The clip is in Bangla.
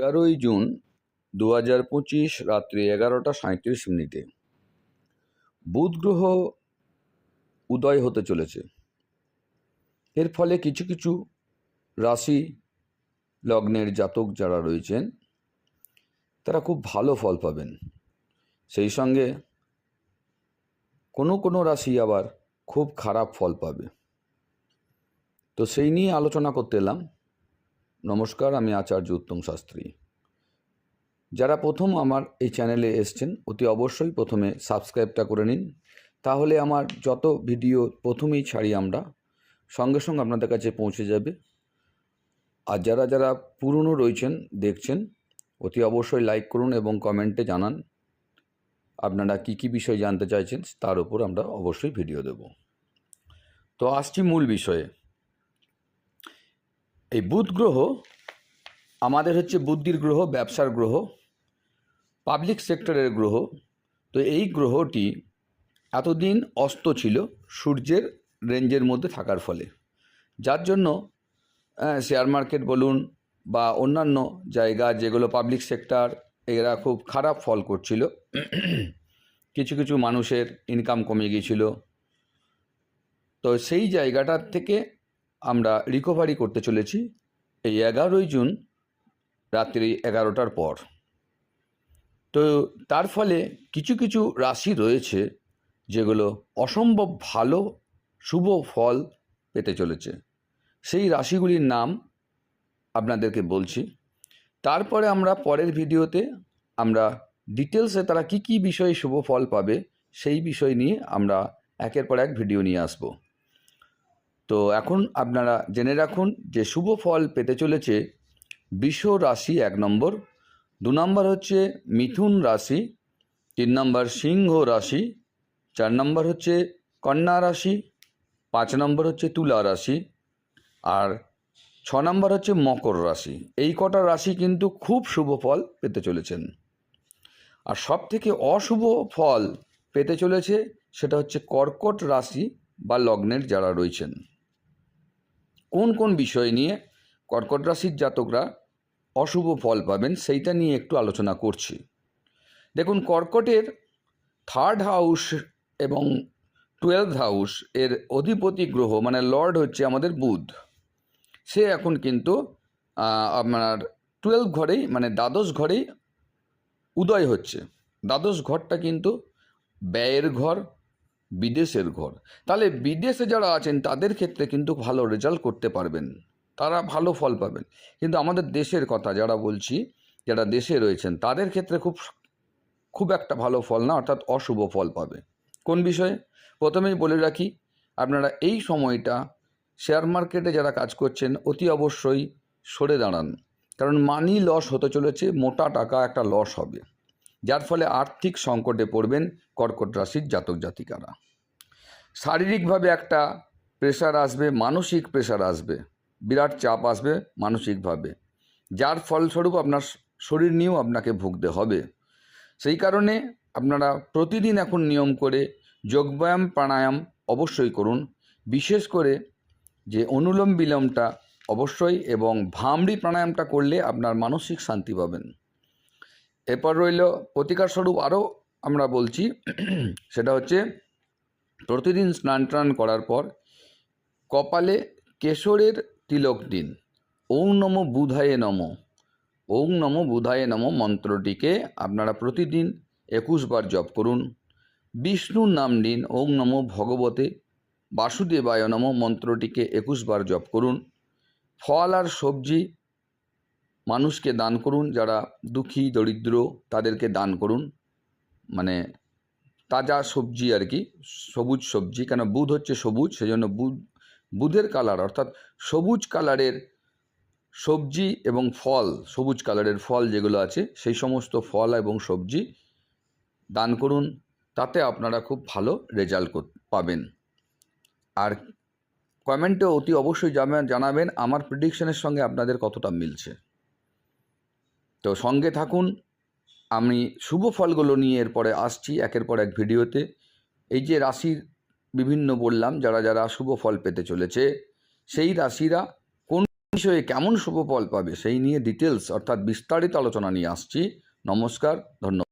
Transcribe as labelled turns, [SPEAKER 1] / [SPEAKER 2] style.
[SPEAKER 1] এগারোই জুন দু হাজার পঁচিশ রাত্রি এগারোটা সাঁত্রিশ মিনিটে বুধ গ্রহ উদয় হতে চলেছে। এর ফলে কিছু কিছু রাশি লগ্নের জাতক যারা রয়েছেন, তারা খুব ভালো ফল পাবেন। সেই সঙ্গে কোনো কোনো রাশি আবার খুব খারাপ ফল পাবে। তো সেই নিয়ে আলোচনা করতে এলাম। নমস্কার, আমি আচার্য উত্তম শাস্ত্রী। যারা প্রথম আমার এই চ্যানেলে এসছেন, অতি অবশ্যই প্রথমে সাবস্ক্রাইবটা করে নিন। তাহলে আমার যত ভিডিও প্রথমেই ছাড়ি আমরা, সঙ্গে সঙ্গে আপনাদের কাছে পৌঁছে যাবে। আর যারা যারা পুরনো রয়েছেন, দেখছেন, অতি অবশ্যই লাইক করুন এবং কমেন্টে জানান, আপনারা কী কী বিষয় জানতে চাইছেন, তার উপর আমরা অবশ্যই ভিডিও দেব। তো আসছি মূল বিষয়ে। এই বুধ গ্রহ আমাদের হচ্ছে বুদ্ধির গ্রহ, ব্যবসার গ্রহ পাবলিক সেক্টরের গ্রহ। তো এই গ্রহটি এতদিন অস্ত ছিল সূর্যের রেঞ্জের মধ্যে থাকার ফলে। যার জন্য শেয়ার মার্কেট বলুন বা অন্যান্য জায়গা যেগুলো পাবলিক সেক্টর এরা খুব খারাপ ফল করছিল। কিছু কিছু মানুষের ইনকাম কমে গিয়েছিল। তো সেই জায়গাটার থেকে আমরা রিকভারি করতে চলেছি এই এগারোই জুন রাত্রি এগারোটার পর। তো তার ফলে কিছু কিছু রাশি রয়েছে যেগুলো অসম্ভব ভালো, শুভ ফল পেতে চলেছে। সেই রাশিগুলির নাম আপনাদেরকে বলছি। তারপরে আমরা পরের ভিডিওতে আমরা ডিটেলসে তারা কি কি বিষয়ে শুভ ফল পাবে সেই বিষয় নিয়ে আমরা একের পর এক ভিডিও নিয়ে আসব। তো এখন আপনারা জেনে রাখুন যে শুভ ফল পেতে চলেছে বৃষ রাশি এক নম্বর। দু নম্বর হচ্ছে মিথুন রাশি, তিন নম্বর সিংহ রাশি, চার নম্বর হচ্ছে কন্যা রাশি, পাঁচ নম্বর হচ্ছে তুলা রাশি, আর ছ নম্বর হচ্ছে মকর রাশি। এই কটা রাশি কিন্তু খুব শুভ ফল পেতে চলেছেন। আর সব থেকে অশুভ ফল পেতে চলেছে সেটা হচ্ছে কর্কট রাশি বা লগ্নের যারা রয়েছেন। কোন কোন বিষয় নিয়ে কর্কট রাশির জাতকরা অশুভ ফল পাবেন সেইটা নিয়ে একটু আলোচনা করছি। দেখুন, কর্কটের থার্ড হাউস এবং টুয়েলভ হাউস এর অধিপতি গ্রহ মানে লর্ড হচ্ছে আমাদের বুধ। সে এখন কিন্তু আপনার টুয়েলভ ঘরেই মানে দ্বাদশ ঘরেই উদয় হচ্ছে। দ্বাদশ ঘরটা কিন্তু ব্যয়ের ঘর বিদেশের ঘর। তাহলে বিদেশে যারা আছেন, তাদের ক্ষেত্রে কিন্তু ভালো রেজাল্ট করতে পারবেন। তারা ভালো ফল পাবেন। কিন্তু আমাদের দেশের কথা যারা বলছি, যারা দেশে রয়েছেন, তাদের ক্ষেত্রে খুব খুব একটা ভালো ফল না, অর্থাৎ অশুভ ফল পাবে। কোন বিষয়ে? প্রথমেই বলে রাখি, আপনারা এই সময়টা শেয়ার মার্কেটে যারা কাজ করছেন, অতি অবশ্যই সরে দাঁড়ান। কারণ মানি লস হতে চলেছে, মোটা টাকা একটা লস হবে। যার ফলে আর্থিক সংকটে পড়বেন কর্কট রাশির জাতক জাতিকারা। শারীরিকভাবে একটা প্রেশার আসবে, মানসিক প্রেশার আসবে, বিরাট চাপ আসবে মানসিকভাবে। যার ফলস্বরূপ আপনার শরীর নিয়েও আপনাকে ভুগতে হবে। সেই কারণে আপনারা প্রতিদিন এখন নিয়ম করে যোগব্যায়াম, প্রাণায়াম অবশ্যই করুন। বিশেষ করে যে অনুলোম বিলোমটা অবশ্যই এবং ভামড়ি প্রাণায়ামটা করলে আপনার মানসিক শান্তি পাবেন। এরপর রইল প্রতিকার স্বরূপ আরও আমরা বলছি, সেটা হচ্ছে প্রতিদিন স্নান টান করার পর কপালে কেশরের তিলক দিন। ওং নম বুধায়ে নম। ওং নম বুধায়ে নম মন্ত্রটিকে আপনারা প্রতিদিন একুশ বার জপ করুন। বিষ্ণুর নাম নিন, ওং নম ভগবতে। বাসুদেবায় নম মন্ত্রটিকে একুশ বার জপ করুন। ফল আর সবজি মানুষকে দান করুন, যারা দুঃখী, দরিদ্র, তাদেরকে দান করুন। মানে তাজা সবজি আর কি, সবুজ সবজি, কেন বুধ হচ্ছে সবুজ, সেজন্য বুধ, বুধের কালার অর্থাৎ সবুজ কালারের সবজি এবং ফল, সবুজ কালারের ফল যেগুলো আছে, সেই সমস্ত ফল এবং সবজি দান করুন, তাতে আপনারা খুব ভালো রেজাল্ট পাবেন। আর কমেন্টে অতি অবশ্যই জানাবেন জানাবেন, আমার প্রিডিকশনের সঙ্গে আপনাদের কতটা মিলছে। তো সঙ্গে থাকুন, আমি শুভ ফলগুলো নিয়ে এরপরে আসছি একের পর এক ভিডিওতে। এই যে রাশির বিভিন্ন বললাম, যারা যারা শুভ ফল পেতে চলেছে, সেই রাশিরা কোন বিষয়ে কেমন শুভ ফল পাবে সেই নিয়ে ডিটেলস অর্থাৎ বিস্তারিত আলোচনা নিয়ে আসছি। নমস্কার, ধন্যবাদ।